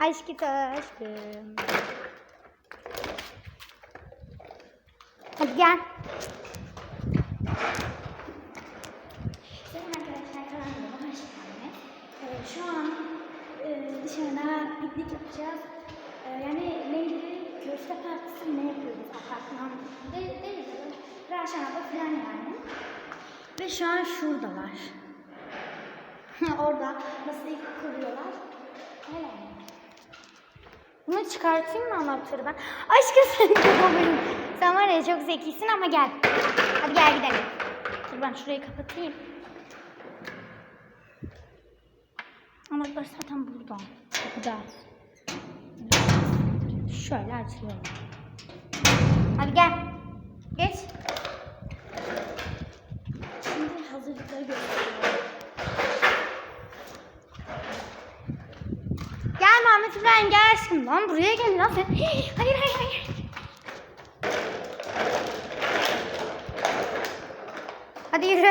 Aşkı aşkım. Hadi gel. Selam arkadaşlar kanalıma hoş geldiniz. Ee, şu an e, dışarıda piknik yapacağız. Ee, yani neydi? Köfte partisi ne yapıyoruz apartman? De, değil mi? Raşan abla falan yani. Ve şu an şuradalar. Orada masayı kuruyorlar. Öyle. Bunu çıkartayım mı anahtarı ben? Aşkım sen kapamayın. Sen var ya çok zekisin ama gel. Hadi gel gidelim. Dur ben şurayı kapatayım. Anahtar zaten burada. Kapıda. Şöyle açıyorum. Hadi gel. Geç. İbrahim gel aşkım lan buraya gel lan sen. Hayır hayır hayır. Hadi yürü.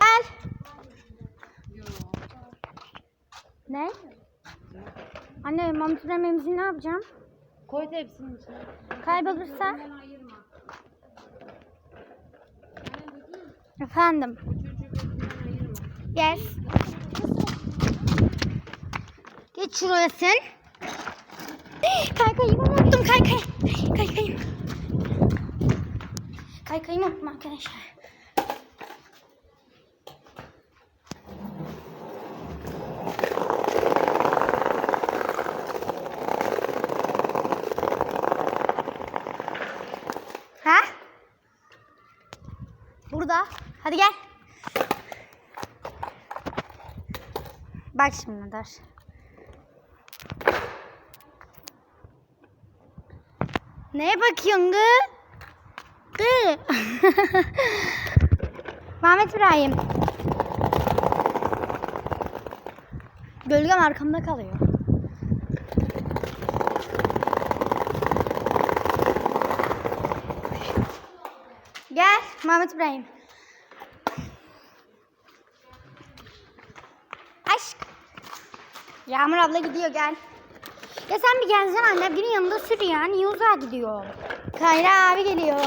Gel. Ne? Anne İbrahim'imizi ne yapacağım? Koy tepsinin içine. Kaybolursa? Efendim. Çocuğu Geç şuraya sen. Kaykayımı unuttum kaykay. Kaykayım. Kaykayımı unuttum arkadaşlar. Ha? Burada. Hadi gel. Bak şimdi dur. Neye bakıyorsun gı? Gı. Mehmet İbrahim. Gölgem arkamda kalıyor. Gel Mehmet İbrahim. Aşk. Yağmur abla gidiyor gel. Ya sen bir gelsene anne. Birinin yanında sür ya. Niye uzağa gidiyor? Kayra abi geliyor.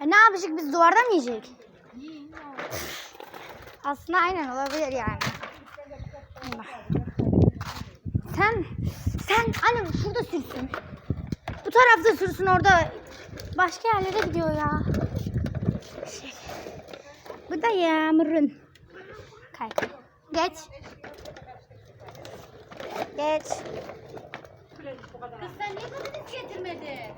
E ne yapacak biz duvarda mı yiyecek? Aslında aynen olabilir yani. Sen, sen annem şurada sürsün. Bu tarafta sürsün orada. Başka yerlere gidiyor ya. Bu da yağmurun. Kaykay. Geç. Geç. Kız sen niye patates getirmedin? Ne?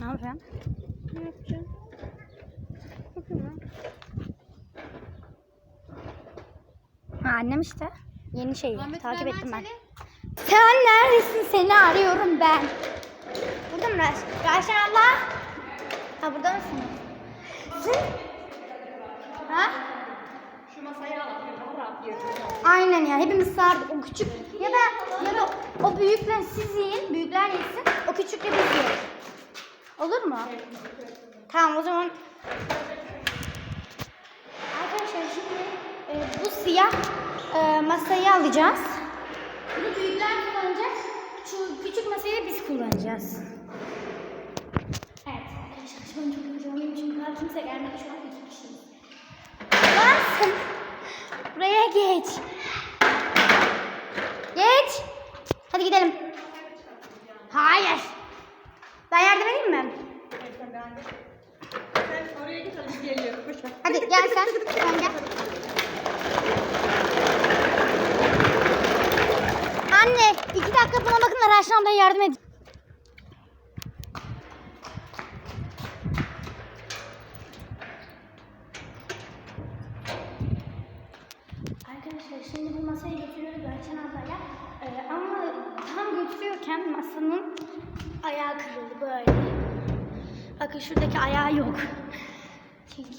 Ne yapacağım? Ha annem işte. Yeni şey. Ahmet Takip ettim ben. Sen neredesin? Seni arıyorum ben. Burada mı Raş? Raşen abla? Ha burada mısın? Sen? Ha? Şu masayı al. Aynen ya hepimiz sardık. O küçük ya da ya da o büyükler siz yiyin, büyükler yesin. O küçükle biz yiyelim. Olur mu? Tamam o zaman. Arkadaşlar şimdi e, bu siyah e, masayı alacağız. Bunu büyükler kullanacak. Şu küçük masayı biz kullanacağız. Evet arkadaşlar şu an çok heyecanlıyım çünkü daha kimse gelmedi şu an iki kişiyiz. Sen buraya geç. Geç. Hadi gidelim. Hayır. Ben yardım edeyim mi? Sen oraya git hadi geliyor. Boş ver. Hadi gel sen. Sen gel. Anne iki dakika buna bakın da Raşin ablaya yardım edin. Arkadaşlar şimdi bu masayı götürüyoruz Raşin ablaya. Ee, ama tam götürüyorken masanın ayağı kırıldı böyle. Bakın şuradaki ayağı yok. Çünkü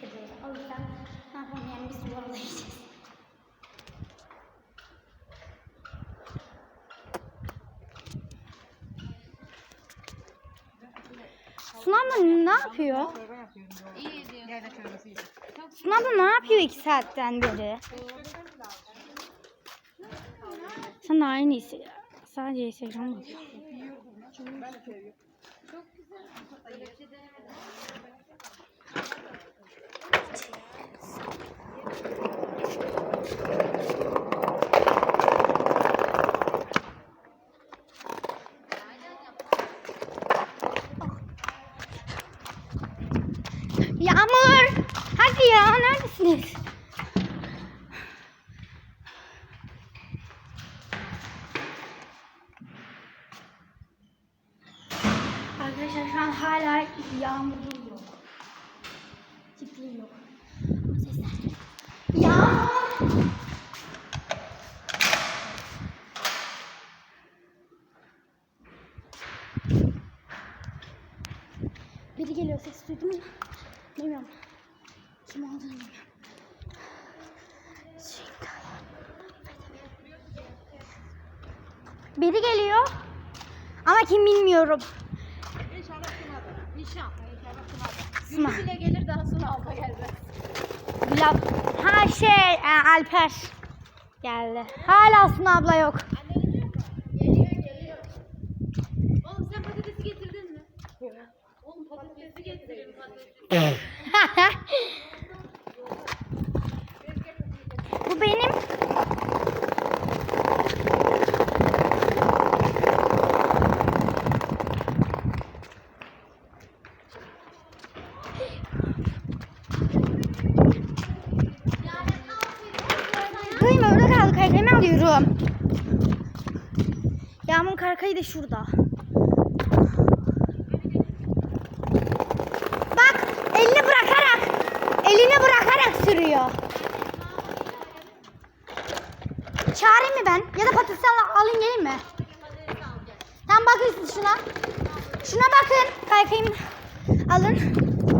kırıldı. O yüzden ne yapalım yani biz zorlayacağız. Suna abla ne yapıyor? İyi diyor. Yayla çorbası iyi. Suna abla ne yapıyor iki saatten beri? Sen de aynı ise sadece Instagram bakıyor. Yağmur! Hadi ya neredesiniz? Arkadaşlar şu an hala yağmur yok. Ciddi yok. Ama sesler. Yağmur! Biri geliyor ses duydun mu? Bilmiyorum. Kim olduğunu bilmiyorum. Biri geliyor. Ama kim bilmiyorum. İnşallah kınadı. İnşallah. İnşallah kınadı. Suna. Gülü bile gelir daha sonra alta gelmez. Gülab. Ha şey e, Alper. Geldi. Hala Suna abla yok. Geliyor geliyor. Oğlum sen patatesi getirdin mi? Oğlum patatesi getirin patatesi. Bu benim. Duyma orada kaldı kaykayımı alıyorum. Yağmur kaykayı da şurada. Bak elini bırakarak elini bırakarak sürüyor. Çağırayım mı ben? Ya da patates al, alayım geleyim mi? Tamam bakın şuna. Şuna bakın. Kaykayım alın.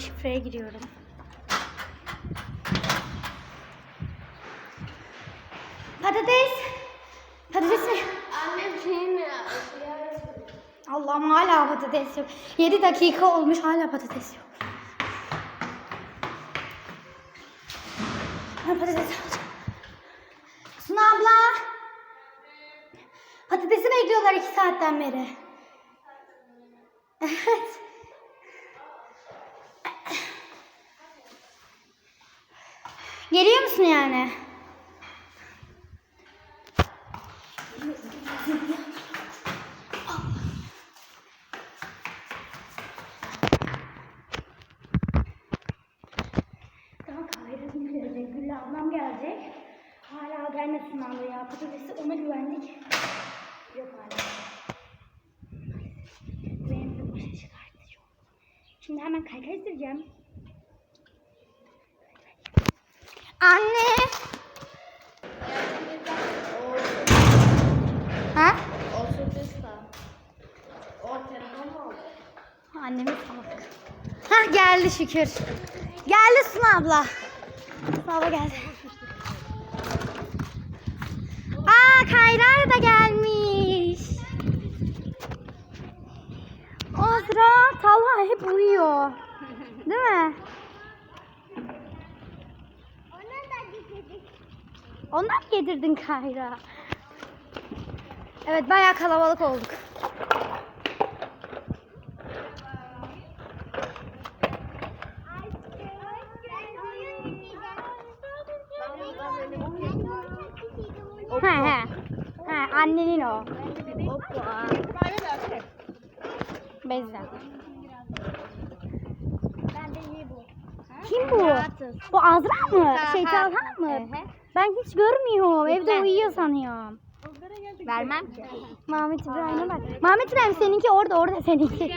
Şifreye giriyorum. Patates. Patates mi? Annem şey mi? Allah'ım hala patates yok. 7 dakika olmuş hala patates yok. Ben patates alacağım. Suna abla. Patatesi bekliyorlar 2 saatten beri. Evet. Geliyor musun yani? Ablam gelecek. Hala gelmesin abla ya. Patatesi ona güvendik. Yok hala. Benim de başa çıkartıcı oldu. Şimdi hemen kaykay süreceğim. Anne! Ha? Annemi salak. Hah geldi şükür. Geldi Suna abla. Suna abla geldi. Aa Kayra da gelmiş. Azra, Talha hep uyuyor. Değil mi? Ondan yedirdin Kayra? Evet bayağı kalabalık olduk. He he. He annenin o. Bezden. Kim bu? Bu Azra mı? Şey Talha mı? Ben hiç görmüyorum. Evde uyuyor sanıyorum. Vermem ki. Mahmut İbrahim'e bak. Mahmut İbrahim seninki orada, orada seninki.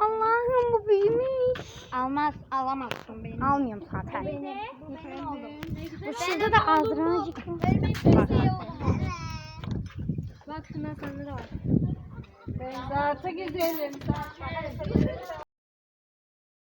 Allah'ım bu büyümüş. Almaz, alamazsın beni. Almıyorum zaten. Bu şurada da Azra'cık. Bak şuna sende de var. Ben zaten güzelim.